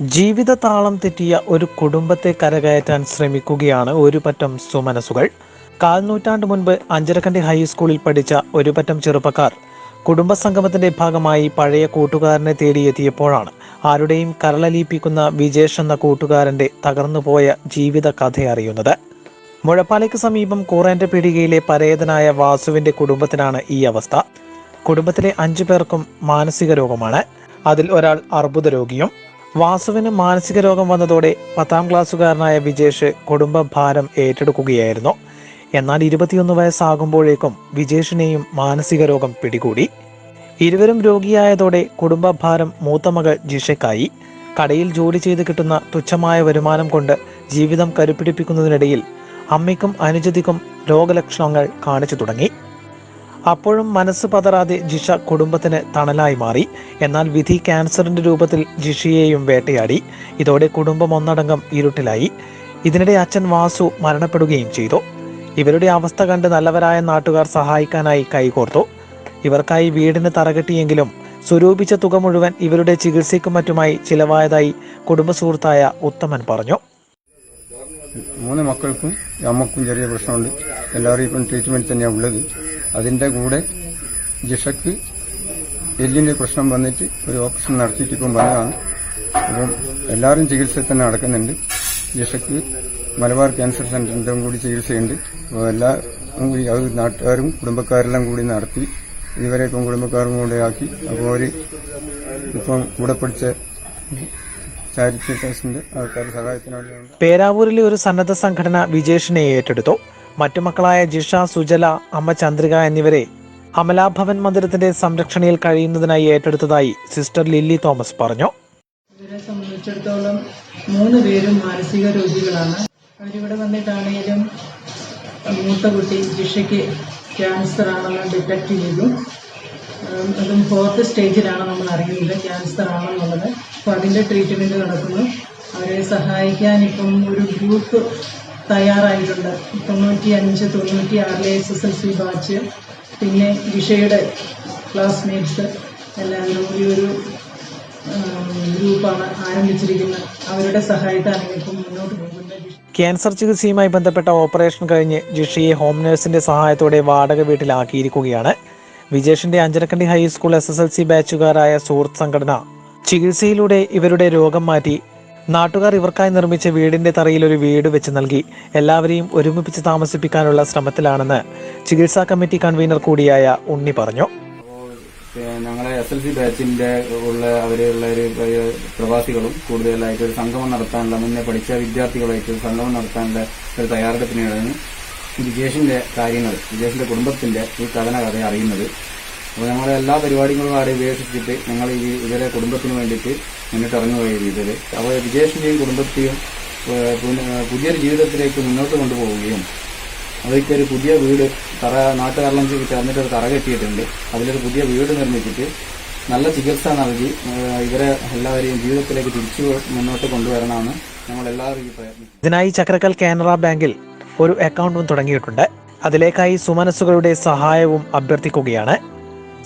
ജീവിത താളം തെറ്റിയ ഒരു കുടുംബത്തെ കരകയറ്റാൻ ശ്രമിക്കുകയാണ് ഒരു പറ്റം സുമനസുകൾ. കാൽനൂറ്റാണ്ട് മുൻപ് അഞ്ചരക്കണ്ടി ഹൈസ്കൂളിൽ പഠിച്ച ഒരു പറ്റം ചെറുപ്പക്കാർ കുടുംബസംഗമത്തിന്റെ ഭാഗമായി പഴയ കൂട്ടുകാരനെ തേടിയെത്തിയപ്പോഴാണ് ആരുടെയും കരളലിയിപ്പിക്കുന്ന വിജേഷ് എന്ന കൂട്ടുകാരന്റെ തകർന്നുപോയ ജീവിത കഥ അറിയുന്നത്. മുഴപ്പാലയ്ക്ക് സമീപം കൂറേന്റെ പീടികയിലെ പരേതനായ വാസുവിന്റെ കുടുംബത്തിനാണ് ഈ അവസ്ഥ. കുടുംബത്തിലെ അഞ്ചു പേർക്കും മാനസിക രോഗമാണ്. അതിൽ ഒരാൾ അർബുദ രോഗിയും വാസുവിന് മാനസിക രോഗം വന്നതോടെ പത്താം ക്ലാസ്സുകാരനായ വിജേഷ് കുടുംബ ഭാരം ഏറ്റെടുക്കുകയായിരുന്നു. എന്നാൽ ഇരുപത്തിയൊന്ന് വയസ്സാകുമ്പോഴേക്കും വിജേഷിനെയും മാനസിക രോഗം പിടികൂടി. ഇരുവരും രോഗിയായതോടെ കുടുംബഭാരം മൂത്ത മകൾ ജിഷയ്ക്കായി. കടയിൽ ജോലി ചെയ്ത് കിട്ടുന്ന തുച്ഛമായ വരുമാനം കൊണ്ട് ജീവിതം കരുപിടിപ്പിക്കുന്നതിനിടയിൽ അമ്മയ്ക്കും അനുജതിക്കും രോഗലക്ഷണങ്ങൾ കാണിച്ചു തുടങ്ങി. അപ്പോഴും മനസ്സ് പതറാതെ ജിഷ കുടുംബത്തിന് തണലായി മാറി. എന്നാൽ വിധി ക്യാൻസറിന്റെ രൂപത്തിൽ ജിഷയെയും വേട്ടയാടി. ഇതോടെ കുടുംബം ഒന്നടങ്കം ഇരുട്ടിലായി. ഇതിനിടെ അച്ഛൻ വാസു മരണപ്പെടുകയും ചെയ്തു. ഇവരുടെ അവസ്ഥ കണ്ട് നല്ലവരായ നാട്ടുകാർ സഹായിക്കാനായി കൈകോർത്തു. ഇവർക്കായി വീടിന് തറകെട്ടിയെങ്കിലും സ്വരൂപിച്ച തുക മുഴുവൻ ഇവരുടെ ചികിത്സയ്ക്കും മറ്റുമായി ചിലവായതായി കുടുംബ സുഹൃത്തായ ഉത്തമൻ പറഞ്ഞു. മൂന്ന് മക്കൾക്കും അമ്മക്കും ചെറിയ പ്രശ്നമുണ്ട്. എല്ലാവരും ഇപ്പം ട്രീറ്റ്മെന്റ് തന്നെയാണ് ഉള്ളത്. അതിന്റെ കൂടെ ജിഷക്ക് എല്ലിന്റെ പ്രശ്നം വന്നിട്ട് ഒരു ഓപ്പറേഷൻ നടത്തിയിട്ട് ഇപ്പം വന്നതാണ്. അപ്പം എല്ലാവരും ചികിത്സ തന്നെ നടക്കുന്നുണ്ട്. ജിഷക്ക് മലബാർ ക്യാൻസർ സെന്ററിന്റെ കൂടി ചികിത്സയുണ്ട്. അപ്പോൾ എല്ലാവരും കൂടി അത് നാട്ടുകാരും കുടുംബക്കാരെല്ലാം കൂടി നടത്തി ഇവരെ ഇപ്പം കുടുംബക്കാരും കൂടെ ആക്കി. അപ്പോൾ അവർ ഇപ്പം കൂടെ പഠിച്ച ചാരിറ്റി ട്രസ്റ്റിന്റെ വേണ്ടിയാണ് പേരാവൂരിലെ ഒരു സന്നദ്ധ സംഘടന വിജേഷിനെ ഏറ്റെടുത്തു. മറ്റു മക്കളായ ജിഷ സുജല അമ്മ ചന്ദ്രിക എന്നിവരെ അമലാഭവൻ മന്ദിരത്തിന്റെ സംരക്ഷണയിൽ കഴിയുന്നതിനായി ഏറ്റെടുത്തതായി സിസ്റ്റർ ലില്ലി തോമസ് പറഞ്ഞു. ഇവരെ സംബന്ധിച്ചിടത്തോളം മൂന്ന് പേരും മാനസിക രോഗികളാണ്. അവരിവിടെ വന്നിട്ടാണെങ്കിലും മൂത്ത കുട്ടി ജിഷയ്ക്ക് ക്യാൻസർ ആണെന്ന് ഡിറ്റക്ട് ചെയ്തു. അതും ഫോർത്ത് സ്റ്റേജിലാണ് നമ്മൾ അറിയുന്നത് ക്യാൻസർ ആണെന്നുള്ളത്. അപ്പോൾ അതിന്റെ ട്രീറ്റ്മെന്റ് നടക്കുന്നു. അവരെ സഹായിക്കാൻ ഇപ്പം ഒരു ഗ്രൂപ്പ് തയ്യാറായിട്ടുണ്ട്. തൊണ്ണൂറ്റി അഞ്ച് തൊണ്ണൂറ്റി ആറിലെ S S L C batch പിന്നെ ജിഷയുടെ ക്ലാസ്മേറ്റ്സ് എല്ലാവരും കൂടി ഒരു ഗ്രൂപ്പാണ് ആരംഭിച്ചിരിക്കുന്നത്. അവരുടെ സഹായത്താണ് ഇപ്പം മുന്നോട്ട് പോകുന്നത് ക്യാൻസർ ചികിത്സയുമായി ബന്ധപ്പെട്ട ഓപ്പറേഷൻ കഴിഞ്ഞ് ജിഷയെ ഹോം നഴ്സിന്റെ സഹായത്തോടെ വാടക വീട്ടിലാക്കിയിരിക്കുകയാണ്. വിജേഷിന്റെ Anjarakandy high school S S L C ബാച്ചുകാരായ സുഹൃത്ത് സംഘടന ചികിത്സയിലൂടെ ഇവരുടെ രോഗം മാറ്റി നാട്ടുകാർ ഇവർക്കായി നിർമ്മിച്ച വീടിന്റെ തറയിൽ ഒരു വീട് വെച്ച് നൽകി. എല്ലാവരെയും ഒരുമിപ്പിച്ച് താമസിപ്പിക്കാനുള്ള ശ്രമത്തിലാണെന്ന് ചികിത്സാ കമ്മിറ്റി കൺവീനർ കൂടിയായ ഉണ്ണി പറഞ്ഞു. ഞങ്ങളെ എസ് എൽ സി ബാച്ചിന്റെ ഉള്ള അവരെയുള്ള ഒരു പ്രവാസികളും കൂടുതലായിട്ട് ഒരു സംഗമം നടത്താനുള്ള മുന്നേ പഠിച്ച വിദ്യാർത്ഥികളായിട്ട് സംഗമം നടത്താനുള്ള ഒരു തയ്യാറെടുപ്പിനാണ് ഈ വിജേഷിന്റെ കാര്യങ്ങൾ വിജേഷിന്റെ കുടുംബത്തിന്റെ ഈ കഥന കഥ അറിയുന്നത്. അപ്പോൾ ഞങ്ങളെ എല്ലാ പരിപാടികളും അവിടെ ഉപേക്ഷിച്ചിട്ട് ഞങ്ങൾ ഈ ഇവരെ കുടുംബത്തിന് വേണ്ടിയിട്ട് മുന്നിട്ട് ഇറങ്ങുകയാണ് രീതിയിൽ. അവ വിജേഷിന്റെയും കുടുംബത്തെയും പുതിയൊരു ജീവിതത്തിലേക്ക് മുന്നോട്ട് കൊണ്ടുപോവുകയും അവർക്ക് ഒരു പുതിയ വീട് തറ നാട്ടുകാരെല്ലാം ചേർന്നിട്ട് ഒരു തറ കെട്ടിയിട്ടുണ്ട്. അതിലൊരു പുതിയ വീട് നിർമ്മിച്ചിട്ട് നല്ല ചികിത്സ നൽകി ഇവരെ എല്ലാവരെയും ജീവിതത്തിലേക്ക് തിരിച്ചു മുന്നോട്ട് കൊണ്ടുവരണമെന്ന് നമ്മൾ എല്ലാവരും ഈ പ്രയത്നം ഇതിനായി ചക്രക്കൽ കാനറ ബാങ്കിൽ ഒരു അക്കൗണ്ടും തുടങ്ങിയിട്ടുണ്ട്. അതിലേക്കായി സുമനസ്സുകളുടെ സഹായവും അഭ്യർത്ഥിക്കുകയാണ്.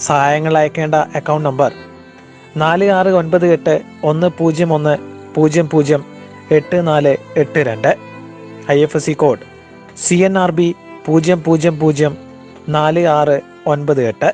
സഹായങ്ങൾ അയക്കേണ്ട അക്കൗണ്ട് നമ്പർ നാല് ആറ് ഒൻപത് എട്ട് ഒന്ന് പൂജ്യം ഒന്ന് പൂജ്യം പൂജ്യം എട്ട് നാല് എട്ട് രണ്ട്. I F S C code. C N R B പൂജ്യം പൂജ്യം പൂജ്യം നാല് ആറ് ഒൻപത് എട്ട്.